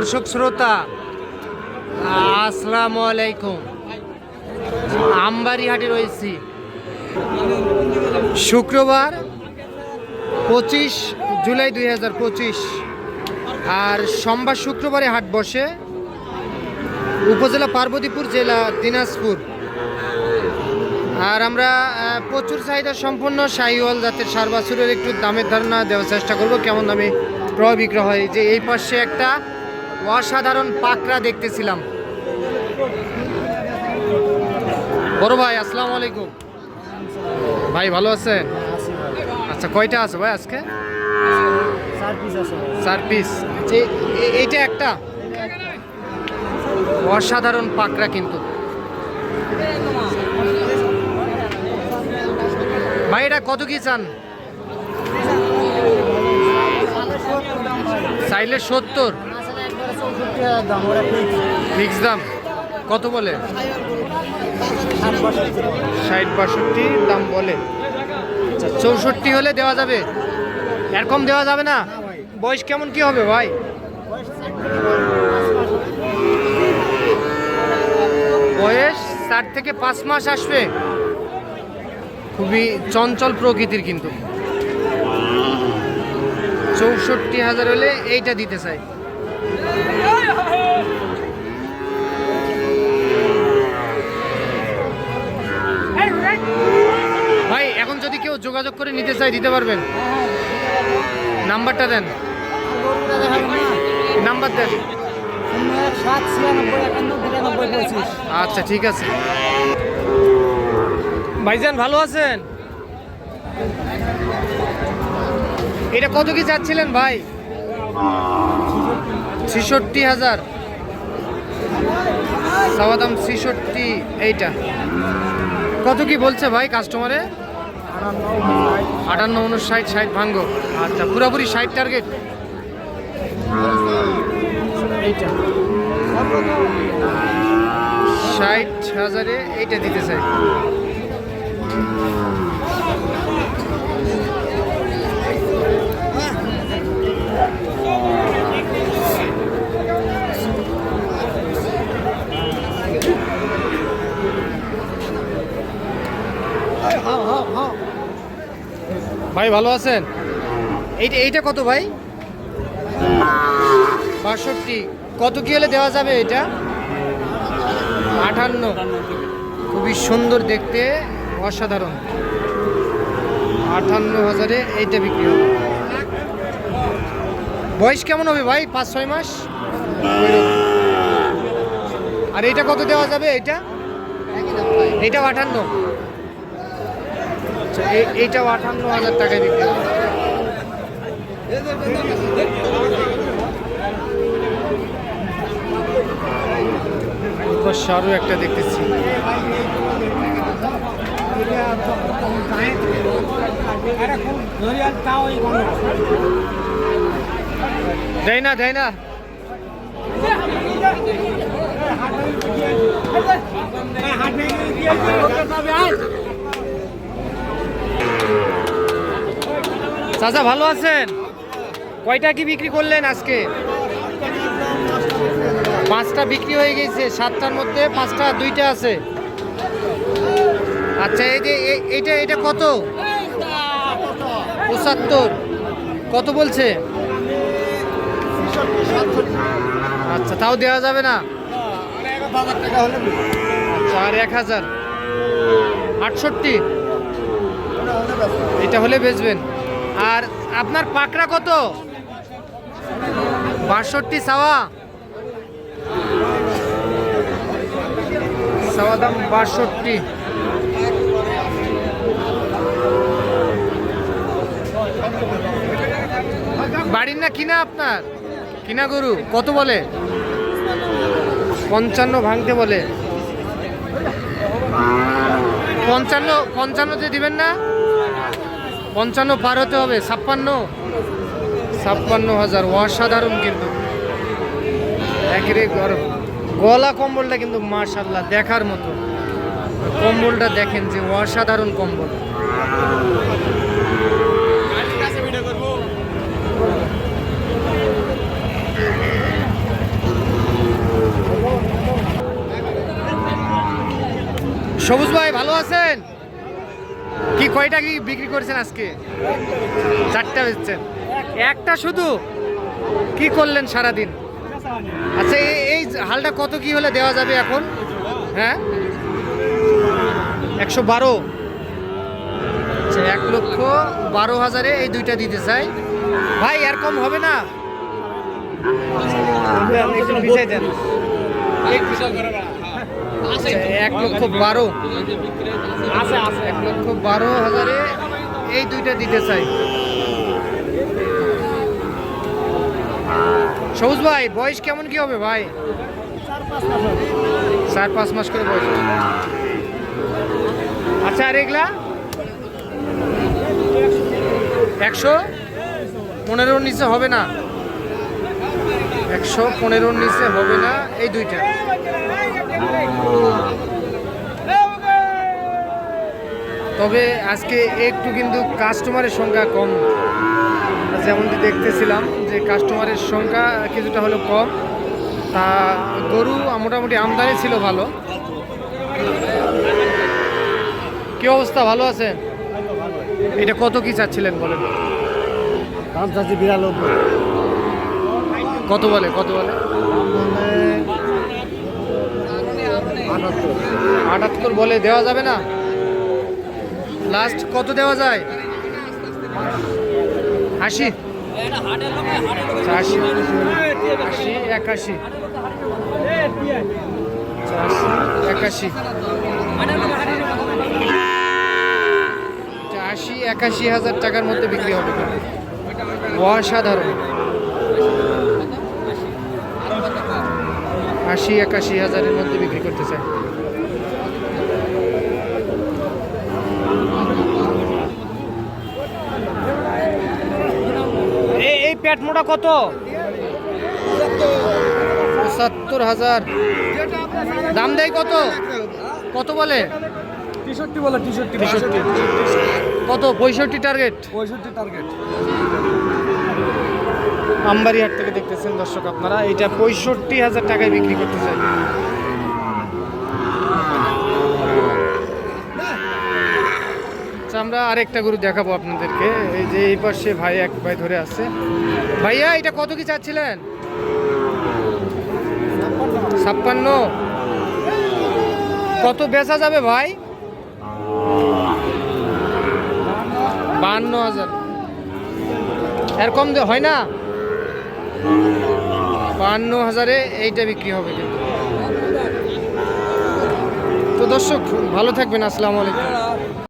দর্শক শ্রোতা, আসসালামু আলাইকুম। আমবাড়ি হাটে রয়েছি। শুক্রবার পঁচিশ জুলাই দুই হাজার পঁচিশ, আর সোমবার শুক্রবারে হাট বসে উপজেলা পার্বতীপুর জেলা দিনাজপুর। আর আমরা প্রচুর চাহিদা সম্পন্ন শাহিওয়াল জাতের সার বাছুরের একটু দামের ধারণা দেওয়ার চেষ্টা করব, কেমন দামে ক্রয় বিক্রয় হয়। যে এই পাশে একটা অসাধারণ পাকড়া দেখতেছিলাম। বড় ভাই আসসালামু আলাইকুম। ভাই ভালো আছেন? আচ্ছা কয়টা আছে ভাই আজকে? চার পিস পিস এইটা একটা? অসাধারণ পাকড়া কিন্তু। ভাই এটা কত কি চান? চাইলে সত্তর। ফিক্স দাম? কত বলে? ষাট বাষট্টি ষাট বাষট্টি দাম বলে। চৌষট্টি হলে দেওয়া যাবে। এরকম দেওয়া যাবে না? বয়স কেমন কি হবে ভাই? বয়স চার থেকে পাঁচ মাস আসবে। খুবই চঞ্চল প্রকৃতির কিন্তু। চৌষট্টি হাজার হলে এইটা দিতে চাই। ভাই এখন যদি কেউ যোগাযোগ করে নিতে চায় দিতে পারবেন। নাম্বারটা দেন। নাম্বার দেন। আচ্ছা ঠিক আছে। ভাইজান ভালো আছেন? এটা কত কি চাচ্ছিলেন ভাই? ছিষট্টি হাজার। চাওয়া দাম ছিষট্টি এইটা। কত কি বলছে ভাই কাস্টমারে আটান্ন, উনষাট, ষাট ভাঙ্গ। আচ্ছা পুরোপুরি ষাট টার্গেট এইটা। ষাট হাজারে এইটা দিতে চাই। ভাই, ভালো আছেন? এইটা এইটা কত ভাই? বাষট্টি। কত কি হলে দেওয়া যাবে এটা? আটান্ন। খুবই সুন্দর দেখতে, অসাধারণ। আটান্ন হাজারে এইটা বিক্রি হবে। বয়স কেমন হবে ভাই? পাঁচ, ছয় মাস? আর এইটা কত দেওয়া যাবে? এইটা? এইটাও আটান্ন। আচ্ছা এই- এইটাও আটান্ন হাজার টাকায় বিক্রি হবে। পাশে একটা দেখতেছি। দেয় না দেয় না। চাচা, ভালো আছেন? কয়টা কি বিক্রি করলেন আজকে? পাঁচটা বিক্রি হয়ে গেছে, সাতটার মধ্যে পাঁচটা, দুইটা আছে। আচ্ছা এই যে, এ- এইটা, এটা কত? পঁচাত্তর। কত বলছে? আচ্ছা তাও দেওয়া যাবে না? আচ্ছা আর এক হাজার। আটষট্টি? এটা হলে বেচবেন। আর আপনার পাকড়া কত? বাষট্টি সাওয়া। সাওয়া দাম বাষট্টি। বাড়ির না কিনা আপনার? কিনা গরু? কত বলে? পঞ্চান্ন ভাঙতে বলে। পঞ্চান্ন পঞ্চান্নতে দিবেন না? পঞ্চান্ন পার হতে হবে, ছাপ্পান্ন। ছাপ্পান্ন হাজার, অসাধারণ কিন্তু। একেবারে গরম গলা কম্বলটা কিন্তু মার্শাল্লাহ দেখার মতো। কম্বলটা দেখেন যে অসাধারণ কম্বল। সবুজ ভাই, ভালো আছেন? কয়টা কি বিক্রি করেছেন আজকে? চারটা বেচছেন। একটা শুধু? কি করলেন সারাদিন? আচ্ছা এই- এই হালটা কত কি হলে দেওয়া যাবে এখন? হ্যাঁ? একশো বারো। আচ্ছা এক লক্ষ বারো হাজারে এই দুইটা দিতে চাই। ভাই আর কম হবে না? দেন। এক লক্ষ বারো। এক লক্ষ বারো হাজারে এই দুইটা দিতে চাই। সবুজ ভাই, বয়স কেমন কি হবে ভাই? চার পাঁচ মাস করে বয়স। আচ্ছা আর এগুলা? একশো? পনেরোর নিচে হবে না? একশো পনেরোর নিচে হবে না, এই দুইটা। তবে আজকে একটু কিন্তু কাস্টমারের সংখ্যা কম। যেমনটি দেখতেছিলাম যে কাস্টমারের সংখ্যা কিছুটা হলো কম। তা গরু মোটামুটি আমদানি ছিল ভালো। কি অবস্থা, ভালো আছে? এটা কত কি চাচ্ছিলেন বলেন? দাম চাচ্ছি বিরানব্বই। কত বলে কত বলে? আটাত্তর বলে, দেওয়া যাবে না? লাস্ট কত দেওয়া যায়? আশি? আশি আশি, একাশি। একাশি। আশি একাশি হাজার টাকার মধ্যে বিক্রি হবে। অসাধারণ। আশি একাশি হাজারের মধ্যে বিক্রি করতে চাই এই- এই প্যাট মোটা কত? পঁচাত্তর হাজার। দাম দেয় কত? কত বলে? তেষট্টি বলে তেষট্টি। কত? পঁয়ষট্টি টার্গেট পঁয়ষট্টি টার্গেট আমবাড়িহাট থেকে দেখতেছেন দর্শক আপনারা। এটা পঁয়ষট্টি হাজার টাকায় বিক্রি করতে চাই। আচ্ছা, আমরা আরেকটা গরু দেখাবো আপনাদেরকে। এই যে এই পাশে ভাই এক ভাই ধরে আছে। ভাইয়া এটা কত কি চাচ্ছিলেন? ছাপ্পান্ন। কত বেচা যাবে ভাই? বাহান্ন হাজার। এরকম হয় না? বাহান্ন হাজারে এইটা বিক্রি হবে কিন্তু। তো দর্শক ভালো থাকবেন আসসালামু আলাইকুম।